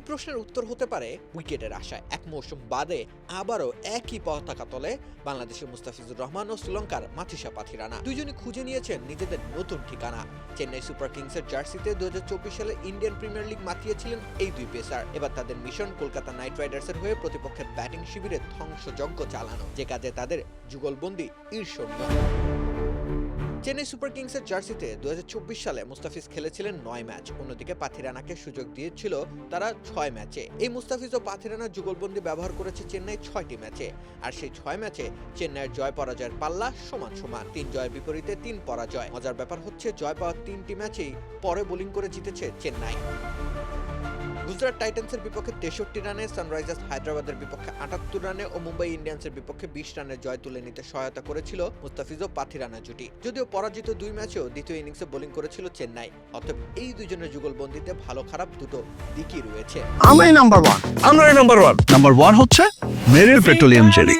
প্রশ্নের উত্তর হতে পারে উইকেটের আশায়। এক মৌসুম বাদে আবারও একই পতাকা তলে বাংলাদেশের মুস্তাফিজুর রহমান ও শ্রীলঙ্কার মাথিসা পাথিরানা। দুজনই খুঁজে নিয়েছেন নিজেদের নতুন ঠিকানা। চেন্নাই সুপার কিংসের জার্সিতে দু হাজার চব্বিশ সালে ইন্ডিয়ান প্রিমিয়ার লিগ মাতিয়েছিলেন এই দুই পেসার। এবার তাদের মিশন কলকাতা নাইট রাইডার্সের হয়ে প্রতিপক্ষের ব্যাটিং শিবিরে ধ্বংসযজ্ঞ চালানো, যে কাজে তাদের যুগলবন্দি ঈর্ষণ্য চেন্নাই সুপার কিংসের জার্সিতে দু হাজার চব্বিশ সালে মুস্তাফিজ খেলেছিলেন নয় ম্যাচ। অন্যদিকে পাথিরানাকে সুযোগ দিয়েছিল তারা ছয় ম্যাচে। এই মুস্তাফিজ ও পাথিরানা যুগলবন্দি ব্যবহার করেছে চেন্নাই ছয়টি ম্যাচে। আর সেই ছয় ম্যাচে চেন্নাইয়ের জয় পরাজয়ের পাল্লা সমান সমান। তিন জয়ের বিপরীতে তিন পরাজয়। মজার ব্যাপার হচ্ছে, জয় পাওয়ার তিনটি ম্যাচেই পরে বোলিং করে জিতেছে চেন্নাই। গুজরাট টাইটান্সের বিপক্ষে তেষট্টি রানে সানরাইজার্স হায়দ্রাবাদের বিপক্ষে আটাত্তর রানে ও মুম্বাই ইন্ডিয়ান্সের বিপক্ষে বিশ রানের জয় তুলে নিতে সহায়তা করেছিল মুস্তাফিজ ও পাথি রানার জুটি। যদিও পরাজিত দুই ম্যাচেও দ্বিতীয় ইনিংসে বোলিং করেছিল চেন্নাই। অতএব এই দুজনের যুগলবন্দিতে ভালো খারাপ দুটো দিকই রয়েছে। আমরাই নাম্বার ওয়ান আমরাই নাম্বার ওয়ান নাম্বার ওয়ান হচ্ছে মেরিল পেট্রোলিয়াম জেলি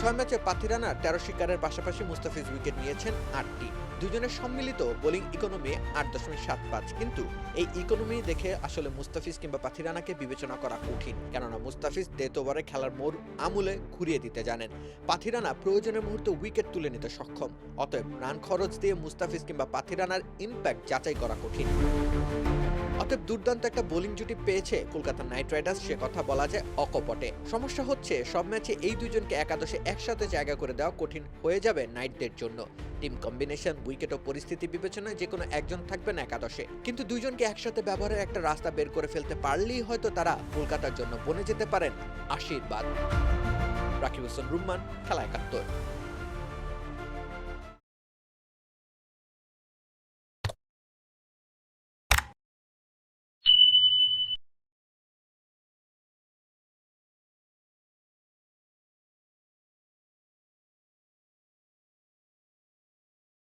ছয় ম্যাচে পাথিরানা তেরো শিকারের পাশাপাশি মুস্তাফিজ উইকেট নিয়েছেন আটটি। দুজনের সম্মিলিত বোলিং ইকোনমি আট দশমিক সাত পাঁচ। কিন্তু এই ইকোনমি দেখে আসলে মুস্তাফিজ কিংবা পাথিরানাকে বিবেচনা করা কঠিন। কেননা মুস্তাফিজ ডেথ ওভারে খেলার মোড় আমূলে ঘুরিয়ে দিতে জানেন। পাথিরানা প্রয়োজনের মুহূর্তে উইকেট তুলে নিতে সক্ষম। অতএব রান খরচ দিয়ে মুস্তাফিজ কিংবা পাথিরানার ইম্প্যাক্ট যাচাই করা কঠিন। অতএব দুর্দান্ত একটা বোলিং জুটি পেয়েছে কলকাতা নাইট রাইডার্স। সে কথা বলা যায় অকপটে। সমস্যা হচ্ছে, সব ম্যাচে এই দুজনকে একাদশে একসাথে জায়গা করে দেওয়া কঠিন হয়ে যাবে নাইটদের জন্য। টিম কম্বিনেশন, উইকেট ও পরিস্থিতি বিবেচনায় যে কোনো একজন থাকবেন একাদশে। কিন্তু দুইজনকে একসাথে ব্যবহারের একটা রাস্তা বের করে ফেলতে পারলেই হয়তো তারা কলকাতার জন্য বনে যেতে পারেন। আশীর্বাদ। রাকিব হোসেন রুম্মান, খেলা একাত্তর।